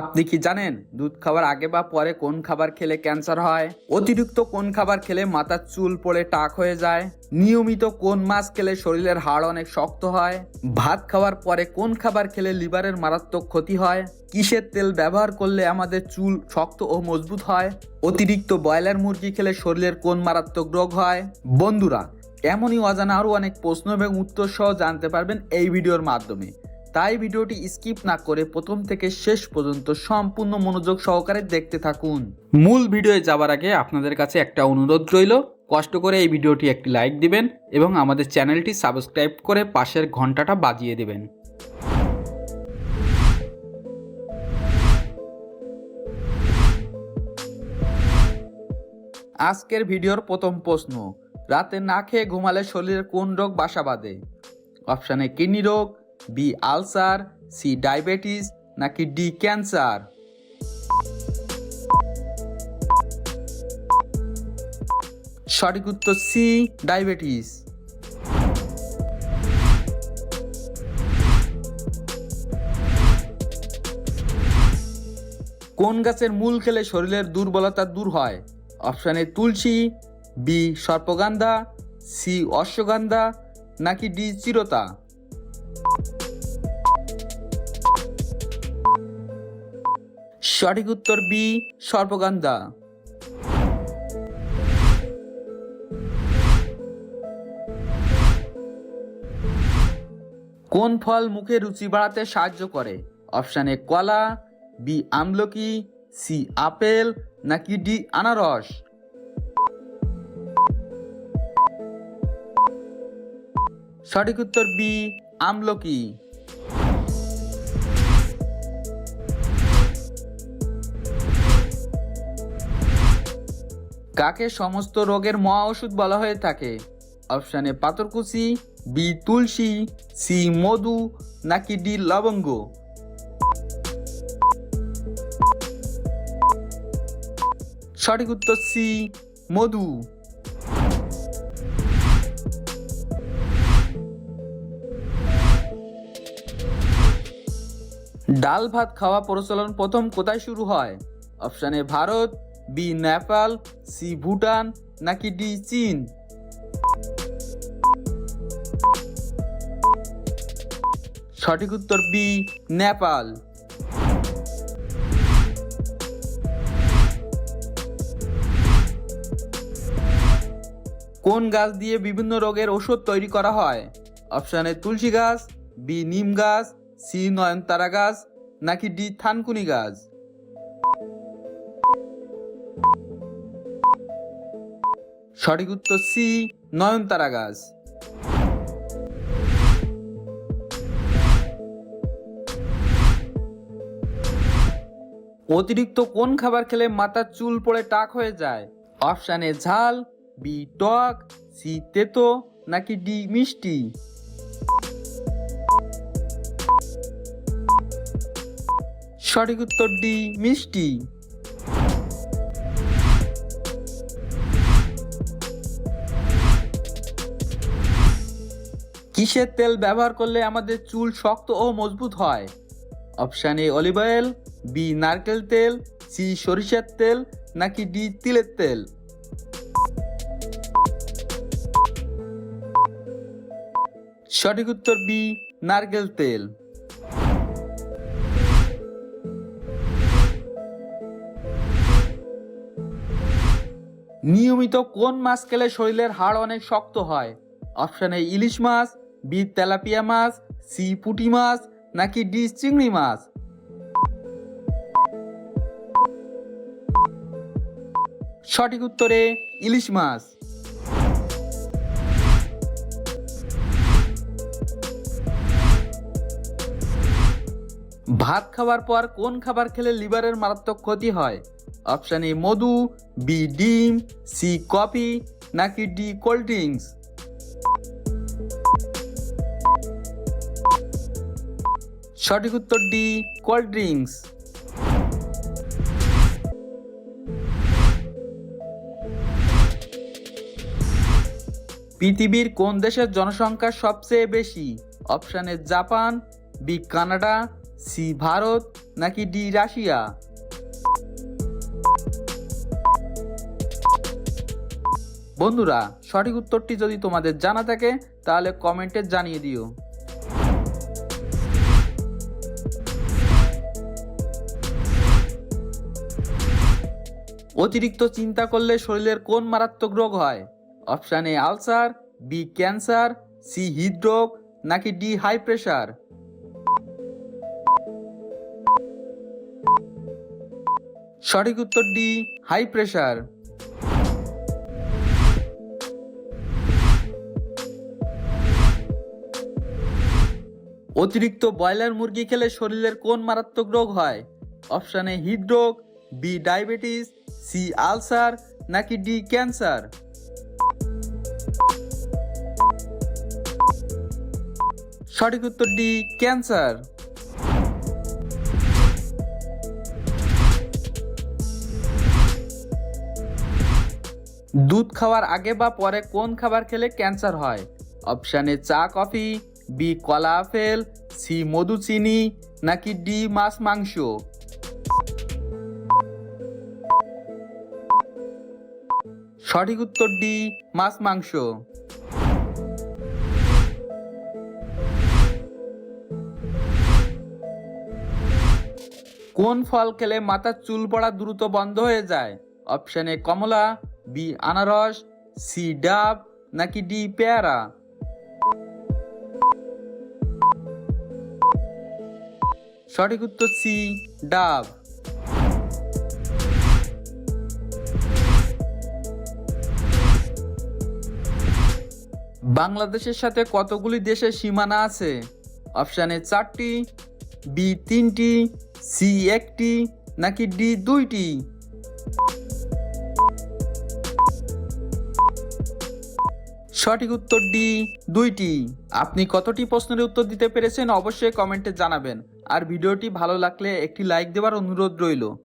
আপনি কি জানেন দুধ খাওয়ার আগে বা পরে কোন খাবার খেলে ক্যান্সার হয়? অতিরিক্ত কোন খাবার খেলে মাথার চুল পড়ে টাক হয়ে যায়? নিয়মিত কোন মাছ খেলে শরীরের হাড় অনেক শক্ত হয়? ভাত খাওয়ার পরে কোন খাবার খেলে লিভারের মারাত্মক ক্ষতি হয়? কিসের তেল ব্যবহার করলে আমাদের চুল শক্ত ও মজবুত হয়? অতিরিক্ত ব্রয়লার মুরগি খেলে শরীরের কোন মারাত্মক রোগ হয়? বন্ধুরা, এমনই অজানা আরও অনেক প্রশ্ন এবং উত্তর সহ জানতে পারবেন এই ভিডিওর মাধ্যমে। তাই ভিডিওটি স্কিপ না করে প্রথম থেকে শেষ পর্যন্ত সম্পূর্ণ মনোযোগ সহকারে দেখতে থাকুন। মূল ভিডিওয়ে যাওয়ার আগে আপনাদের কাছে একটা অনুরোধ রইল কষ্ট করে এই ভিডিওটি একটি লাইক দিবেন এবং আমাদের চ্যানেলটি সাবস্ক্রাইব করে পাশের ঘন্টাটা বাজিয়ে দেবেন। আজকের ভিডিওর প্রথম প্রশ্ন রাতে না খেয়ে ঘুমালে শরীরের কোন রোগ বাসা বাঁধে? অপশানে কিডনি রোগ বি আলসার, সি ডায়াবেটিস, নাকি ডি ক্যান্সার? সঠিক উত্তর সি, ডায়াবেটিস। কোন গাছের মূল খেলে শরীরের দুর্বলতা দূর হয়? অপশানে তুলসী, বি সর্পগান্ধা, সি অশ্বগন্ধা, নাকি ডি চিরতা? সঠিক উত্তর বি সর্পগান্ধা কোন ফল মুখে রুচি বাড়াতে সাহায্য করে? অপশানে কলা, বি, আমলকি, সি, আপেল, নাকি ডি, আনারস? সঠিক উত্তর বি, আমলকি। কাকে সমস্ত রোগের মহা ওষুধ বলা হয়ে থাকে? অপশানে পাথরকুচি, বি তুলসী, সি মধু, নাকি ডি লবঙ্গ? সঠিক উত্তর সি, মধু। ডাল ভাত খাওয়া প্রচলন প্রথম কোথায় শুরু হয়? অপশানে ভারত বি নেপাল, সি ভুটান, নাকি ডি চীন? সঠিক উত্তর বি, নেপাল। কোন গাছ দিয়ে বিভিন্ন রোগের ওষুধ তৈরি করা হয়? অপশানে তুলসী গাছ, বি নিম গাছ, সি নয়নতারা গাছ, নাকি ডি থানকুনি গাছ? সঠিক উত্তর সি, নয়নতারা গাছ। অতিরিক্ত কোন খাবার খেলে মাথার চুল পড়ে টাক হয়ে যায়? অপশানে ঝাল, বি টক, সি তেতো, নাকি ডি মিষ্টি? সঠিক উত্তর ডি মিষ্টি। কিসের তেল ব্যবহার করলে আমাদের চুল শক্ত ও মজবুত হয়? Option A olive oil B, নারকেল তেল, সি, সরিষার তেল, নাকি ডি, তিলের তেল? সঠিক উত্তর বি, নারকেল তেল। নিয়মিত কোন মাছ খেলে শরীরের হাড় অনেক শক্ত হয়? অপশানে ইলিশ মাছ বি তেলাপিয়া মাছ সি পুঁটি মাছ, নাকি ডি চিংড়ি মাছ? সঠিক উত্তরে ইলিশ মাছ। ভাত খাওয়ার পর কোন খাবার খেলে লিভারের মারাত্মক ক্ষতি হয়? অপশান এ মধু, বি ডিম, সি কফি, নাকি ডি কোল্ড ড্রিঙ্কস? সঠিক উত্তর ডি, কোল্ড ড্রিঙ্কস। পৃথিবীর কোন দেশের জনসংখ্যা সবচেয়ে বেশি? অপশানে Japan, B Canada, C Bharat, নাকি ডি রাশিয়া? বন্ধুরা, সঠিক উত্তরটি যদি তোমাদের জানা থাকে, তাহলে কমেন্টে জানিয়ে দিও। অতিরিক্ত চিন্তা করলে শরীরের কোন মারাত্মক রোগ হয়? Option A ulcer, B cancer, C হৃদরোগ নাকি ডি হাই প্রেশার সঠিক উত্তর ডি, হাই প্রেশার অতিরিক্ত ব্রয়লার মুরগি খেলে শরীরের কোন মারাত্মক রোগ হয়? অপশান এ হৃদরোগ বি ডায়াবেটিস সি আলসার নাকি ডি ক্যান্সার সঠিক উত্তর ডি ক্যান্সার দুধ খাওয়ার আগে বা পরে কোন খাবার খেলে ক্যান্সার হয়? অপশান চা, কফি বি কলা, আপেল সি মধু চিনি নাকি ডি মাছ, মাংস? সঠিক উত্তর ডি, মাছ, মাংস। কোন ফল খেলে মাথার চুল পড়া দ্রুত বন্ধ হয়ে যায়? অপশন এ কমলা, বি, আনারস, সি, ডাব, নাকি ডি, পেয়ারা? সঠিক উত্তর সি, ডাব। বাংলাদেশের সাথে কতগুলি দেশের সীমানা আছে? অপশান এ চারটি, বি তিনটি, সি একটি, নাকি ডি দুইটি? সঠিক উত্তর ডি দুইটি। আপনি কতটি প্রশ্নের উত্তর দিতে পেরেছেন অবশ্যই কমেন্টে জানাবেন। আর ভিডিওটি ভালো লাগলে একটি লাইক দেওয়ার অনুরোধ রইল।